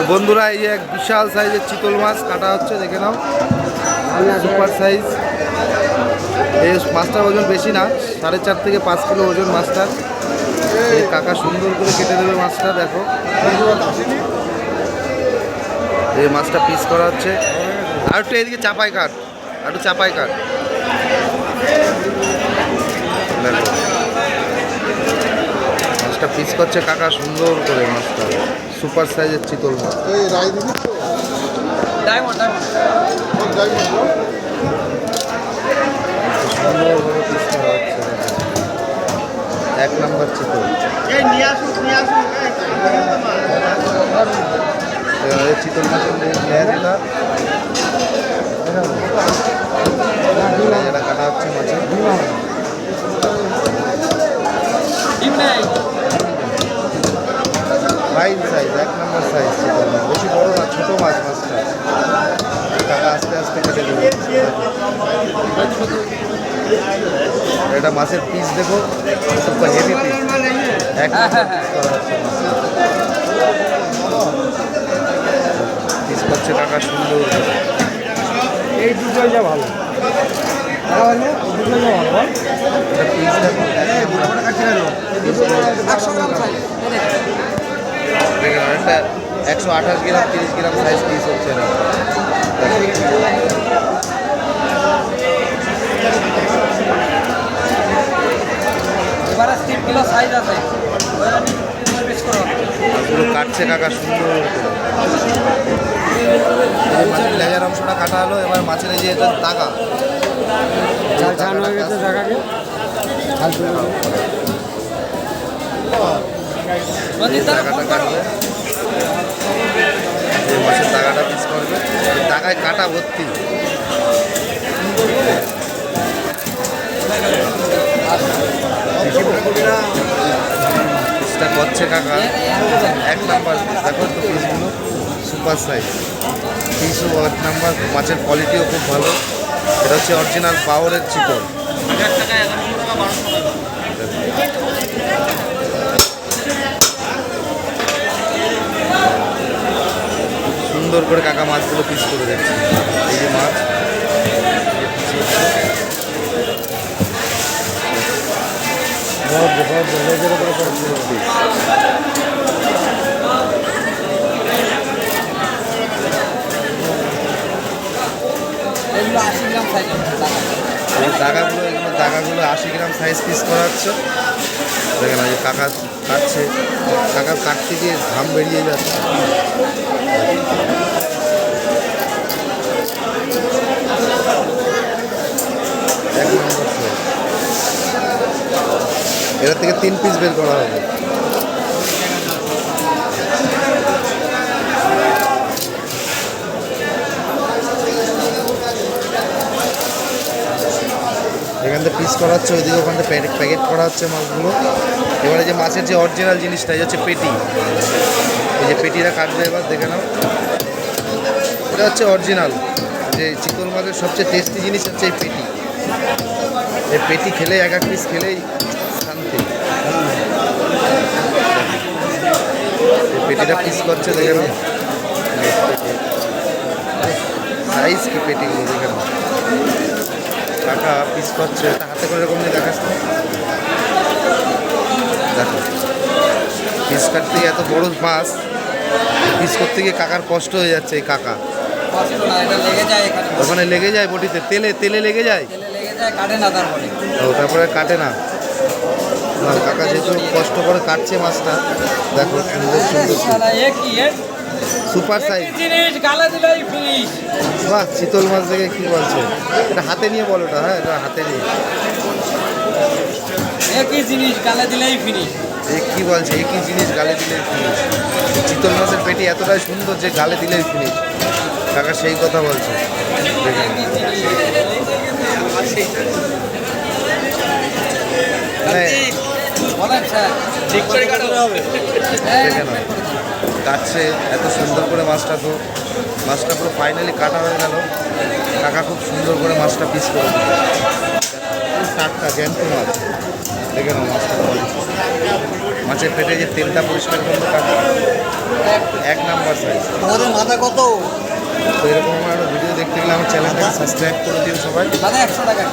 তো বন্ধুরা, এই এক বিশাল সাইজের চিতল মাছ কাটা হচ্ছে, দেখে নাও। সুপার সাইজ এই মাছটার ওজন বেশি না, সাড়ে চার থেকে পাঁচ কিলো ওজন মাছটার। এই কাকা সুন্দর করে কেটে দেবে মাছটা, দেখো। এই মাছটা পিস করা হচ্ছে। আর একটু এদিকে চাপাই কাট, আর একটু চাপাই কাট। মাছটা পিস করছে কাকা সুন্দর করে মাছটা। সুপার সাইজের চিতল মাছ এই তো ডায়মন্ড ডায়মন্ড। এক নম্বর চিতল চিতল মাছের সাইজ এক সাইজ বেশি বড় না ছোটো মাছ মাছটা। টাকা আস্তে আস্তে কেটে দেবে এটা মাছের পিস দেখো হেভি পিস এক পিস হচ্ছে পিস করছে টাকা সুন্দর। এই দুটোই যা ভালো। তাহলে এই দুটোই যা ভালো এটা পিস দেখো। একশো গ্রাম চাই দেখেন একটা একশো আঠাশ গ্রাম তিরিশ গ্রাম সাইজ পিস হচ্ছে এটা। এবারে তিন কিলো সাইজ আছে। পুরো কাটছে কাকা সুন্দর। মাছের লেজার অংশটা কাটা হলো এবার মাছের এই যে এটা টাকা চান হয়ে গেছে জায়গাকে টাকাটা কাটবে এই মাছের টাকাটা পিস করবে। টাকায় কাটা ভর্তি। পিসটা করছে কাকা। এক নাম্বার দেখো তো পিসগুলো সুপার সাইজ পিসও এক নাম্বার মাছের কোয়ালিটিও খুব ভালো। এটা হচ্ছে অরিজিনাল পাওয়ারের চিকন সুন্দর করে কাকা মাছগুলো পিস করে দিচ্ছে। এই যে মাছ। দাগাগুলো এগুলো দাগাগুলো আশি গ্রাম সাইজ পিস করা হচ্ছে। দেখেন যে কাকা কাটছে, কাকা কাটতে গিয়ে ঘাম বেরিয়ে যাচ্ছে এক size। থেকে তিন পিস বের করা হবে এখান থেকে পিস করা হচ্ছে ওইদিকে ওখান প্যাকেট করা হচ্ছে মাছগুলো এবারে যে মাছের যে অরিজিনাল জিনিসটা, এই হচ্ছে পেটি। এই যে পেটিটা কাটবে এবার, দেখে নাও। এটা হচ্ছে অরিজিনাল যে চিতল মাছের সবচেয়ে টেস্টি জিনিস হচ্ছে এই পেটি। এই পেটি খেলে এক এক পিস খেলেই শান্তি। পেটিটা পিস করছে, দেখে নাও। সাইজ কি পেটিগুলো দেখে নাও। কাকা পিস করছে হাতে করে এরকম নিয়ে দেখাস তো। দেখো পিস কাটতে গিয়ে এত বড় মাছ পিস করতে গিয়ে কাকার কষ্ট হয়ে যাচ্ছে এই কাকা। ওখানে লেগে যায় বটিতে তেলে তেলে লেগে যায়? তারপরে। ও তারপরে কাটে না। কাকা যেহেতু কষ্ট করে কাটছে মাছটা দেখো সুন্দর সুন্দর? সুপার সাইজ জিনিস গালে দিলেই ফিনিশ বাহ চিতল মাছ দেখে কি বলছে? এটা হাতে নিয়ে বলো ওটা হ্যাঁ এটা হাতে নিয়ে। একই জিনিস গালে দিলেই ফিনিশ এ কি বলছে? একই জিনিস গালে দিলেই ফিনিশ চিতল মাছের পেটি এতটাই সুন্দর যে গালে দিলেই ফিনিশ কাকা সেই কথা বলছে। মানে বলেন স্যার। ঠিক করে কাটতে হবে দেখে নাও। কাটছে এত সুন্দর করে মাছটা তো মাছটা পুরো ফাইনালি কাটা হয়ে গেল। কাকা খুব সুন্দর করে মাছটা পিস করে দিল। টাটকা জ্যান্ত মাছ। দেখে নাও মাছটা মাছের পেটে যে তেলটা পরিষ্কার করল কাটা এক নাম্বার সাইজ মাথা কত? তো এরকম আমার ভিডিও দেখতে গেলে আমার চ্যানেলটাকে সাবস্ক্রাইব করে দিও সবাই। একশো টাকা।